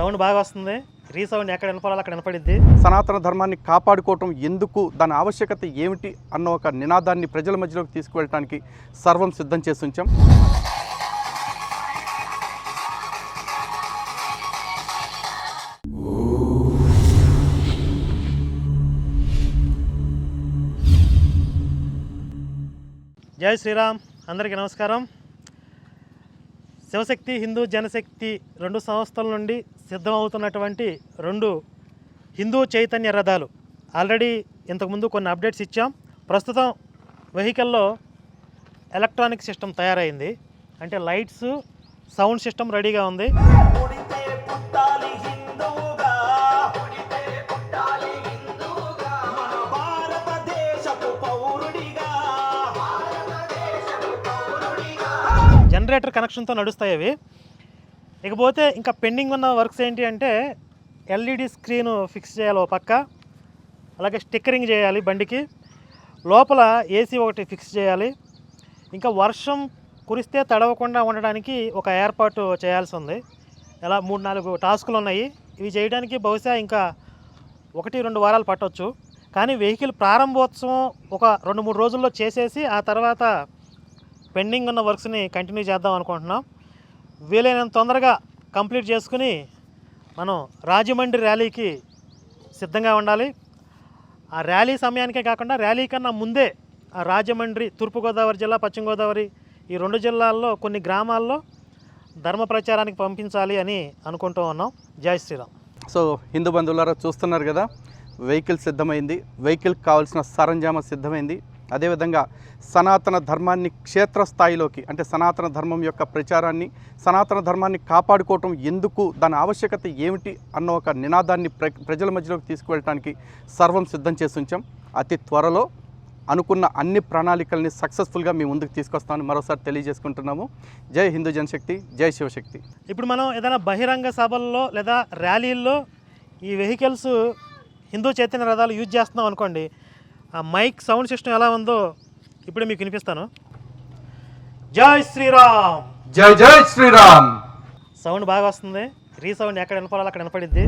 Sound బాగా వస్తుంది. Resound ఎక్కడ వినపడాలో అక్కడ వినపడిద్ది. సనాతన ధర్మాన్ని కాపాడుకోవటం ఎందుకు దాని ఆవశ్యకత ఏమిటి అన్న ఒక నినాదాన్ని ప్రజల మధ్యలోకి తీసుకువెళ్ళటానికి సర్వం సిద్ధం చేసి ఉంచాం. జై శ్రీరామ్. అందరికీ నమస్కారం. శివశక్తి హిందూ జనశక్తి రెండు సంస్థల నుండి సిద్ధమవుతున్నటువంటి రెండు హిందూ చైతన్య రథాలు. ఆల్రెడీ ఇంతకుముందు కొన్ని అప్డేట్స్ ఇచ్చాం. ప్రస్తుతం వెహికల్లో ఎలక్ట్రానిక్ సిస్టమ్ తయారైంది. అంటే లైట్స్ సౌండ్ సిస్టమ్ రెడీగా ఉంది. జనరేటర్ కనెక్షన్తో నడుస్తాయి అవి. ఇకపోతే ఇంకా పెండింగ్ ఉన్న వర్క్స్ ఏంటి అంటే ఎల్ఈడి స్క్రీన్ ఫిక్స్ చేయాలి ఒక పక్క. అలాగే స్టిక్కరింగ్ చేయాలి బండికి. లోపల ఏసీ ఒకటి ఫిక్స్ చేయాలి. ఇంకా వర్షం కురిస్తే తడవకుండా ఉండడానికి ఒక ఏర్పాటు చేయాల్సి ఉంది. ఇలా మూడు నాలుగు టాస్కులు ఉన్నాయి. ఇవి చేయడానికి బహుశా ఇంకా ఒకటి రెండు వారాలు పట్టవచ్చు కానీ వెహికల్ ప్రారంభోత్సవం ఒక రెండు మూడు రోజుల్లో చేసేసి ఆ తర్వాత పెండింగ్ ఉన్న వర్క్స్ని కంటిన్యూ చేద్దాం అనుకుంటున్నాం. వీలైనంత తొందరగా కంప్లీట్ చేసుకుని మనం రాజమండ్రి ర్యాలీకి సిద్ధంగా ఉండాలి. ఆ ర్యాలీ సమయానికే కాకుండా ర్యాలీ కన్నా ముందే ఆ రాజమండ్రి తూర్పుగోదావరి జిల్లా పశ్చిమ గోదావరి ఈ రెండు జిల్లాల్లో కొన్ని గ్రామాల్లో ధర్మ ప్రచారానికి పంపించాలి అని అనుకుంటూ ఉన్నాం. జై శ్రీరామ్. సో హిందూ బంధువులారా చూస్తున్నారు కదా వెహికల్ సిద్ధమైంది. వెహికల్కి కావాల్సిన సరంజామ సిద్ధమైంది. అదేవిధంగా సనాతన ధర్మాన్ని క్షేత్రస్థాయిలోకి అంటే సనాతన ధర్మం యొక్క ప్రచారాన్ని సనాతన ధర్మాన్ని కాపాడుకోవటం ఎందుకు దాని ఆవశ్యకత ఏమిటి అన్న ఒక నినాదాన్ని ప్ర ప్రజల మధ్యలోకి తీసుకువెళ్ళటానికి సర్వం సిద్ధం చేసి ఉంచాం అతి త్వరలో అనుకున్న అన్ని ప్రణాళికల్ని సక్సెస్ఫుల్గా మీ ముందుకు తీసుకొస్తామని మరోసారి తెలియజేసుకుంటున్నాము. జై హిందూ జనశక్తి జై శివశక్తి. ఇప్పుడు మనం ఏదైనా బహిరంగ సభల్లో లేదా ర్యాలీల్లో ఈ వెహికల్స్ హిందూ చైతన్య రథాలు యూజ్ చేస్తున్నాం అనుకోండి ఆ మైక్ సౌండ్ సిస్టమ్ ఎలా ఉందో ఇప్పుడు మీకు వినిపిస్తాను. జై శ్రీరామ్! జై జై శ్రీరామ్! సౌండ్ బాగా వస్తుంది. రీసౌండ్ ఎక్కడ వినపడాలో అక్కడ వినపడిద్ది